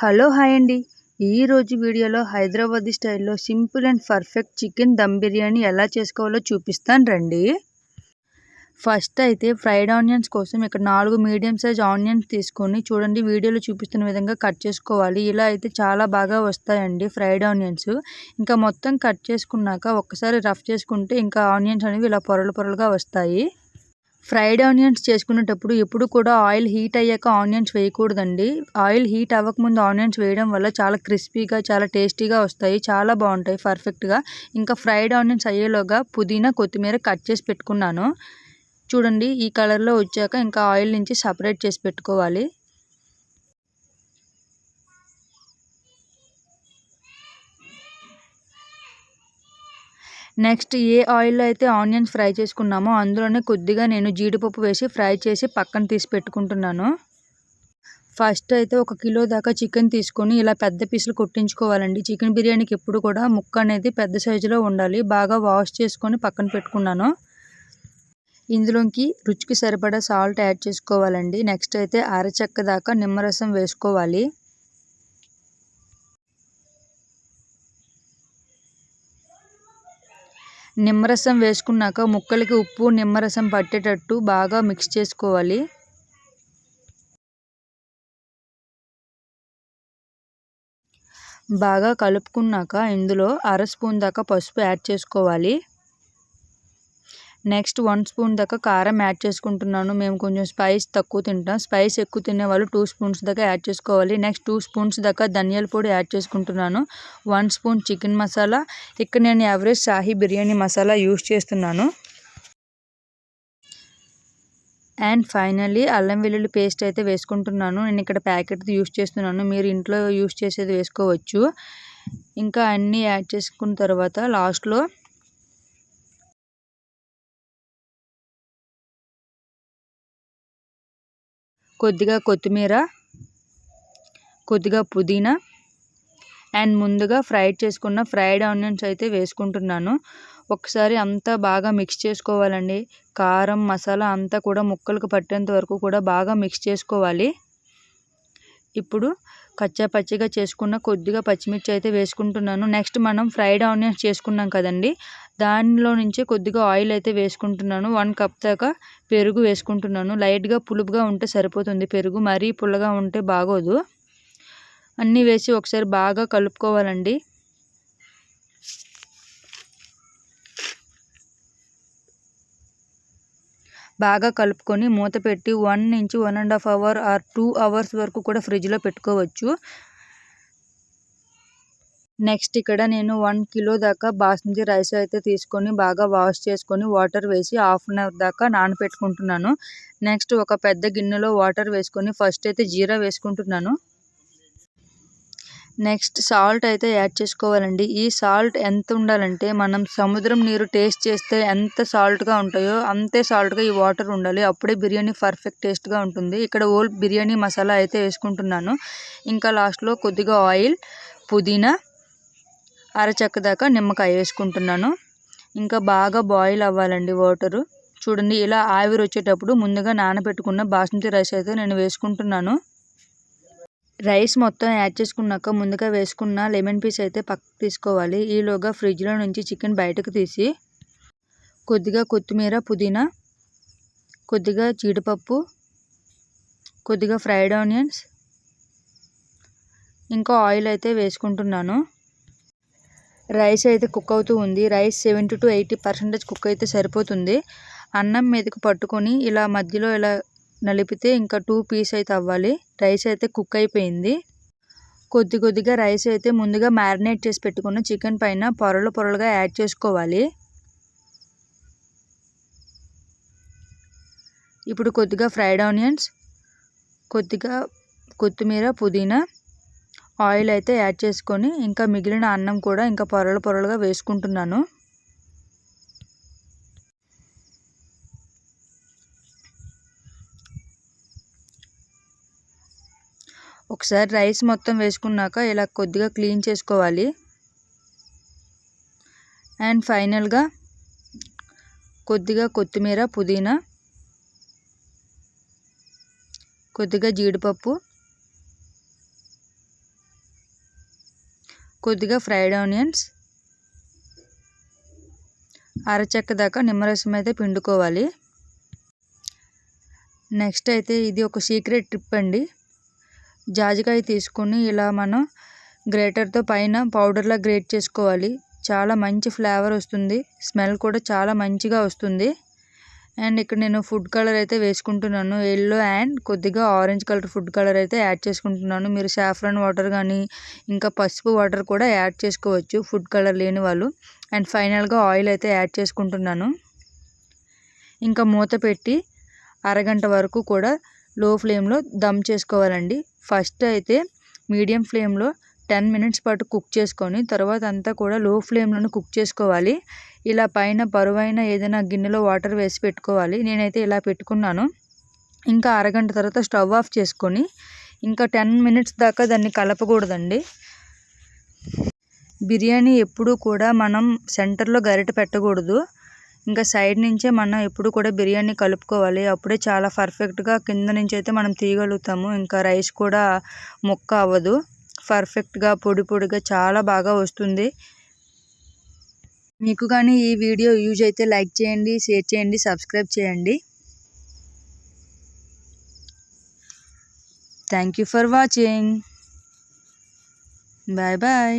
Hello hi అండి. ఈరోజు వీడియోలో హైదరాబాదీ స్టైల్లో simple and perfect chicken dum biryani ఎలా చేసుకోవాలో చూపిస్తాను రండి. ఫస్ట్ అయితే ఫ్రైడ్ ఆనియన్స్ కోసం ఇక్కడ నాలుగు మీడియం సైజ్ ఆనియన్స్ తీసుకొని చూడండి వీడియోలో చూపిస్తున్న విధంగా కట్ చేసుకోవాలి. ఇలా అయితే చాలా బాగా వస్తాయండి ఫ్రైడ్ ఆనియన్స్. ఇంకా మొత్తం కట్ చేసుకున్నాక ఒక్కసారి రఫ్ చేసుకుంటే ఇంకా ఆనియన్స్ అనేవి ఇలా పొరలు పొరలుగా వస్తాయి. ఫ్రైడ్ ఆనియన్స్ చేసుకునేటప్పుడు ఎప్పుడు కూడా ఆయిల్ హీట్ అయ్యాక ఆనియన్స్ వేయకూడదండి. ఆయిల్ హీట్ అవ్వకముందు ఆనియన్స్ వేయడం వల్ల చాలా క్రిస్పీగా చాలా టేస్టీగా వస్తాయి చాలా బాగుంటాయి పర్ఫెక్ట్గా. ఇంకా ఫ్రైడ్ ఆనియన్స్ అయ్యేలోగా పుదీనా కొత్తిమీర కట్ చేసి పెట్టుకున్నాను. చూడండి ఈ కలర్లో వచ్చాక ఇంకా ఆయిల్ నుంచి సపరేట్ చేసి పెట్టుకోవాలి. నెక్స్ట్ ఏ ఆయిల్లో అయితే ఆనియన్స్ ఫ్రై చేసుకున్నామో అందులోనే కొద్దిగా నేను జీడిపప్పు వేసి ఫ్రై చేసి పక్కన తీసి పెట్టుకుంటున్నాను. ఫస్ట్ అయితే ఒక కిలో దాకా చికెన్ తీసుకొని ఇలా పెద్ద పీసులు కొట్టించుకోవాలండి. చికెన్ బిర్యానీకి ఎప్పుడు కూడా ముక్క అనేది పెద్ద సైజులో ఉండాలి. బాగా వాష్ చేసుకొని పక్కన పెట్టుకున్నాను. ఇందులోకి రుచికి సరిపడా సాల్ట్ యాడ్ చేసుకోవాలండి. నెక్స్ట్ అయితే అరచెక్క దాకా నిమ్మరసం వేసుకోవాలి. నిమ్మరసం వేసుకున్నాక ముక్కలకి ఉప్పు నిమ్మరసం పట్టేటట్టు బాగా మిక్స్ చేసుకోవాలి. బాగా కలుపుకున్నాక ఇందులో అర స్పూన్ దాకా పసుపు యాడ్ చేసుకోవాలి. నెక్స్ట్ వన్ స్పూన్ దాకా కారం యాడ్ చేసుకుంటున్నాను. మేము కొంచెం స్పైస్ తక్కువ తింటాం. స్పైస్ ఎక్కువ తినే వాళ్ళు టూ స్పూన్స్ దాకా యాడ్ చేసుకోవాలి. నెక్స్ట్ టూ స్పూన్స్ దాకా ధనియాల పొడి యాడ్ చేసుకుంటున్నాను. One spoon chicken masala. ఇక్కడ నేను యావరేజ్ షాహీ బిర్యానీ మసాలా యూస్ చేస్తున్నాను. అండ్ ఫైనల్లీ అల్లం వెల్లుల్లి పేస్ట్ అయితే వేసుకుంటున్నాను. నేను ఇక్కడ ప్యాకెట్ యూస్ చేస్తున్నాను. మీరు ఇంట్లో యూస్ చేసేది వేసుకోవచ్చు. ఇంకా అన్నీ యాడ్ చేసుకున్న తర్వాత లాస్ట్లో కొద్దిగా కొత్తిమీర కొద్దిగా పుదీనా అండ్ ముందుగా ఫ్రైడ్ చేసుకున్న ఫ్రైడ్ ఆనియన్స్ అయితే వేసుకుంటున్నాను. ఒకసారి అంతా బాగా మిక్స్ చేసుకోవాలండి. కారం మసాలా అంతా కూడా ముక్కలకు పట్టేంత వరకు కూడా బాగా మిక్స్ చేసుకోవాలి. ఇప్పుడు కచ్చా పచ్చిగా చేసుకున్న కొద్దిగా పచ్చిమిర్చి అయితే వేసుకుంటున్నాను. నెక్స్ట్ మనం ఫ్రైడ్ ఆనియన్స్ చేసుకున్నాం కదండి దానిలో నుంచి కొద్దిగా ఆయిల్ అయితే వేసుకుంటున్నాను. వన్ కప్ దాకా పెరుగు వేసుకుంటున్నాను. లైట్గా పులుపుగా ఉంటే సరిపోతుంది. పెరుగు మరీ పుల్లగా ఉంటే బాగోదు. అన్నీ వేసి ఒకసారి బాగా కలుపుకోవాలండి. బాగా కలుపుకొని మూత పెట్టి వన్ నుంచి one and half hour or two hours వరకు కూడా ఫ్రిడ్జ్లో పెట్టుకోవచ్చు. నెక్స్ట్ ఇక్కడ నేను వన్ కిలో దాకా బాస్మతి రైస్ అయితే తీసుకొని బాగా వాష్ చేసుకొని వాటర్ వేసి హాఫ్ అన్ అవర్ దాకా నానపెట్టుకుంటున్నాను నెక్స్ట్ ఒక పెద్ద గిన్నెలో వాటర్ వేసుకొని ఫస్ట్ అయితే జీరా వేసుకుంటున్నాను. నెక్స్ట్ సాల్ట్ అయితే యాడ్ చేసుకోవాలండి. ఈ సాల్ట్ ఎంత ఉండాలంటే మనం సముద్రం నీరు టేస్ట్ చేస్తే ఎంత సాల్ట్గా ఉంటాయో అంతే సాల్ట్గా ఈ వాటర్ ఉండాలి. అప్పుడే బిర్యానీ పర్ఫెక్ట్ టేస్ట్గా ఉంటుంది. ఇక్కడ ఓల్డ్ బిర్యానీ మసాలా అయితే వేసుకుంటున్నాను. ఇంకా లాస్ట్లో కొద్దిగా ఆయిల్ పుదీనా అరచక్క దాకా నిమ్మకాయ వేసుకుంటున్నాను. ఇంకా బాగా బాయిల్ అవ్వాలండి వాటరు చూడండి ఇలా ఆవిరి వచ్చేటప్పుడు ముందుగా నానబెట్టుకున్న బాస్మతి రైస్ అయితే నేను వేసుకుంటున్నాను. రైస్ మొత్తం యాడ్ చేసుకున్నాక ముందుగా వేసుకున్న లెమన్ పీస్ అయితే పక్కకు తీసుకోవాలి. ఈలోగా ఫ్రిడ్జ్లో నుంచి చికెన్ బయటకు తీసి కొద్దిగా కొత్తిమీర పుదీనా కొద్దిగా జీడిపప్పు కొద్దిగా ఫ్రైడ్ ఆనియన్స్ ఇంకా ఆయిల్ అయితే వేసుకుంటున్నాను. రైస్ అయితే కుక్ అవుతూ ఉంది. Rice seventy to eighty percentage cook అయితే సరిపోతుంది. అన్నం మీదకి పట్టుకొని ఇలా మధ్యలో ఇలా నలిపితే ఇంకా టూ పీస్ అయితే అవ్వాలి. రైస్ అయితే కుక్ అయిపోయింది. కొద్ది కొద్దిగా రైస్ అయితే ముందుగా మ్యారినేట్ చేసి పెట్టుకున్న చికెన్ పైన పొరలు పొరలుగా యాడ్ చేసుకోవాలి. ఇప్పుడు కొద్దిగా ఫ్రైడ్ ఆనియన్స్ కొద్దిగా కొత్తిమీర పుదీనా ఆయిల్ అయితే యాడ్ చేసుకొని ఇంకా మిగిలిన అన్నం కూడా ఇంకా పొరలు పొరలుగా వేసుకుంటున్నాను. ఒకసారి రైస్ మొత్తం వేసుకున్నాక ఇలా కొద్దిగా క్లీన్ చేసుకోవాలి. అండ్ ఫైనల్గా కొద్దిగా కొత్తిమీర పుదీనా కొద్దిగా జీడిపప్పు కొద్దిగా ఫ్రైడ్ ఆనియన్స్. అరచెక్క దాకా నిమ్మరసం అయితే పిండుకోవాలి. నెక్స్ట్ అయితే ఇది ఒక సీక్రెట్ ట్రిప్ అండి. జాజికాయ తీసుకుని ఇలా మనం గ్రేటర్తో పైన పౌడర్లా గ్రేట్ చేసుకోవాలి. చాలా మంచి ఫ్లేవర్ వస్తుంది. స్మెల్ కూడా చాలా మంచిగా వస్తుంది. అండ్ ఇక్కడ నేను ఫుడ్ కలర్ అయితే వేసుకుంటున్నాను. ఎల్లో అండ్ కొద్దిగా ఆరెంజ్ కలర్ ఫుడ్ కలర్ అయితే యాడ్ చేసుకుంటున్నాను. మీరు సాఫ్రాన్ వాటర్ కానీ ఇంకా పసుపు వాటర్ కూడా యాడ్ చేసుకోవచ్చు. ఫుడ్ కలర్ లేని వాళ్ళు. అండ్ ఫైనల్గా ఆయిల్ అయితే యాడ్ చేసుకుంటున్నాను. ఇంకా మూత పెట్టి అరగంట వరకు కూడా లో ఫ్లేమ్లో దమ్ చేసుకోవాలండి. ఫస్ట్ అయితే మీడియం ఫ్లేమ్లో టెన్ మినిట్స్ పాటు కుక్ చేసుకొని తర్వాత అంతా కూడా లో ఫ్లేమ్లోనే కుక్ చేసుకోవాలి. ఇలా పైన బరువైన ఏదైనా గిన్నెలో వాటర్ వేసి పెట్టుకోవాలి. నేనైతే ఇలా పెట్టుకున్నాను. ఇంకా అరగంట తర్వాత స్టవ్ ఆఫ్ చేసుకొని ఇంకా టెన్ మినిట్స్ దాకా దాన్ని కలపకూడదండి. బిర్యానీ ఎప్పుడూ కూడా మనం సెంటర్లో గరిట పెట్టకూడదు. ఇంకా సైడ్ నుంచే మనం ఎప్పుడు కూడా బిర్యానీ కలుపుకోవాలి. అప్పుడే చాలా పర్ఫెక్ట్గా కింద నుంచి అయితే మనం తీయగలుగుతాము. ఇంకా రైస్ కూడా ముక్క అవ్వదు. పర్ఫెక్ట్గా పొడి పొడిగా చాలా బాగా వస్తుంది. మీకు కానీ ఈ వీడియో యూజ్ అయితే లైక్ చేయండి షేర్ చేయండి సబ్స్క్రైబ్ చేయండి. Thank you for watching. Bye bye.